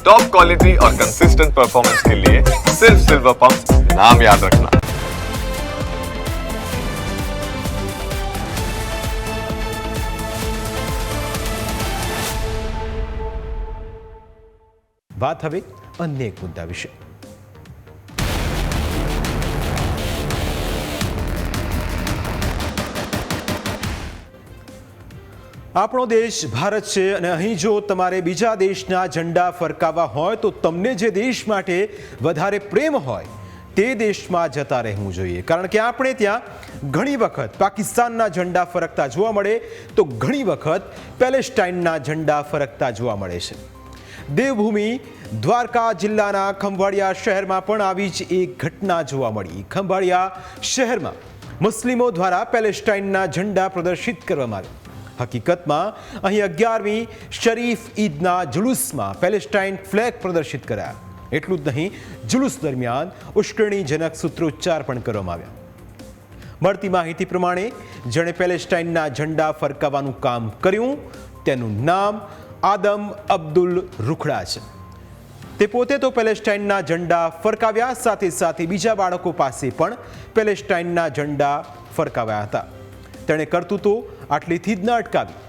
Top quality और consistent performance के लिए सिर्फ सिल्वर पंप नाम याद रखना વાત હવે અન્ય એક મુદ્દા વિશે આપણો દેશ ભારત છે અને અહીં જો તમારે બીજા દેશના ઝંડા ફરકાવવા હોય તો તમને જે દેશ માટે વધારે પ્રેમ હોય તે દેશમાં જતા રહેવું જોઈએ. કારણ કે આપણે ત્યાં ઘણી વખત પાકિસ્તાનના ઝંડા ફરકતા જોવા મળે તો ઘણી વખત પેલેસ્ટાઇનના ઝંડા ફરકતા જોવા મળે છે. દેવભૂમિ દ્વારકા જિલ્લાના ખંભાળિયા શહેરમાં પણ આવી જ એક ઘટના જોવા મળી. ખંભાળિયા શહેરમાં મુસ્લિમો દ્વારા પેલેસ્ટાઇનના ઝંડા પ્રદર્શિત કરવામાં આવ્યા. હકીકતમાં અહીં અગિયારમી શરીફ ઈદના જુલુસમાં પેલેસ્ટાઇન ફ્લેગ પ્રદર્શિત કર્યા. એટલું જ નહીં, જુલુસ દરમિયાન ઉશ્કેરણીજનક સૂત્રોચ્ચાર પણ કરવામાં આવ્યા. મળતી માહિતી પ્રમાણે જેણે પેલેસ્ટાઇનના ઝંડા ફરકાવવાનું કામ કર્યું, તેનું નામ આદમ અબ્દુલ રૂખડા છે. તે પોતે તો પેલેસ્ટાઇનના ઝંડા ફરકાવ્યા, સાથે સાથે બીજા બાળકો પાસે પણ પેલેસ્ટાઇનના ઝંડા ફરકાવ્યા હતા. તેણે કરતૂતો આટલીથી જ ન અટકાવી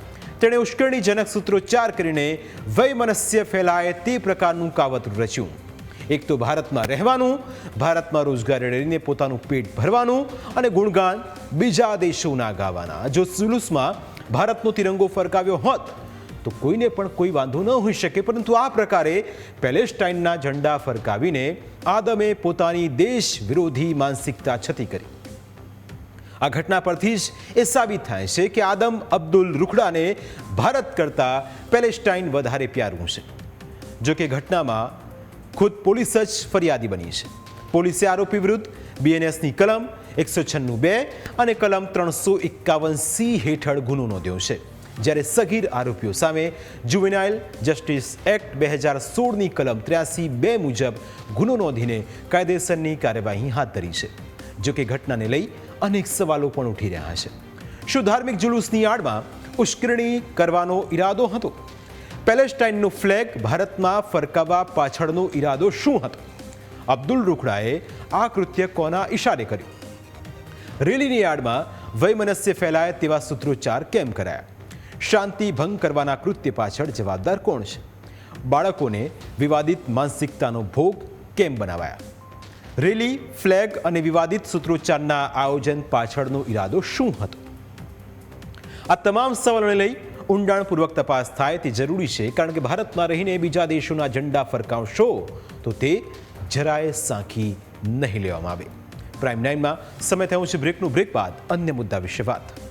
તેણે ઉશ્કેરણીજનક સૂત્રોચ્ચાર કરીને વયમનસ્ય ફેલાય તે પ્રકારનું કાવતરું રચ્યું. એક તો ભારતમાં રહેવાનું, ભારતમાં રોજગારી લઈને પોતાનું પેટ ભરવાનું અને ગુણગાન બીજા દેશોના ગાવાના. જો સુલુસમાં ભારતનો તિરંગો ફરકાવ્યો હોત, તો કોઈને પણ કોઈ વાંધો ન હોઈ શકે. પરંતુ આ પ્રકારે પેલેસ્ટાઇનના ઝંડા ફરકાવીને આદમે પોતાની દેશ વિરોધી માનસિકતા છતી કરી. આ ઘટના પરથી જ એ સાબિત થાય છે કે આદમ અબ્દુલ રૂખડાને ભારત કરતાં પેલેસ્ટાઇન વધારે પ્યારું છે. જો કે ઘટનામાં ખુદ પોલીસ જ ફરિયાદી બની છે. પોલીસે આરોપી વિરુદ્ધ બીએનએસની કલમ એકસો છન્નું બે અને કલમ ત્રણસો એકાવન સી હેઠળ ગુનો નોંધ્યો છે. જ્યારે સગીર આરોપીઓ સામે જુવેનાઇલ જસ્ટિસ એક્ટ બે હજાર સોળની કલમ ત્ર્યાસી બે મુજબ ગુનો નોંધીને કાયદેસરની કાર્યવાહી હાથ ધરી છે. જો કે ઘટનાને લઈ અનેક સવાલો પણ ઉઠી રહ્યા છે. શું ધાર્મિક જુલુસની આડમાં ઉશ્કેરણી કરવાનો ઈરાદો હતો? પેલેસ્ટાઇનનો ફ્લેગ ભારતમાં ફરકાવવા પાછળનો ઈરાદો શું હતો? અબ્દુલ રૂખડાએ આ કૃત્ય કોના ઈશારે કર્યું? રેલીની આડમાં વયમનસ્ય ફેલાય તેવા સૂત્રોચ્ચાર કેમ કરાયા? શાંતિ ભંગ કરવાના કૃત્ય પાછળ જવાબદાર કોણ છે? બાળકોને વિવાદિત માનસિકતાનો ભોગ કેમ બનાવાયા? રેલી, ફ્લેગ અને વિવાદિત સૂત્રોચ્ચારના આયોજન પાછળનો ઈરાદો શું હતો? આ તમામ સવાલોને લઈ ઊંડાણપૂર્વક તપાસ થાય તે જરૂરી છે, કારણ કે ભારતમાં રહીને બીજા દેશોના ઝંડા ફરકાવશો, તો તે જરાય સાંખી નહીં લેવામાં આવે. પ્રાઇમ નાઇનમાં સમય થયો છે બ્રેકનું બ્રેક બાદ અન્ય મુદ્દા વિશે વાત.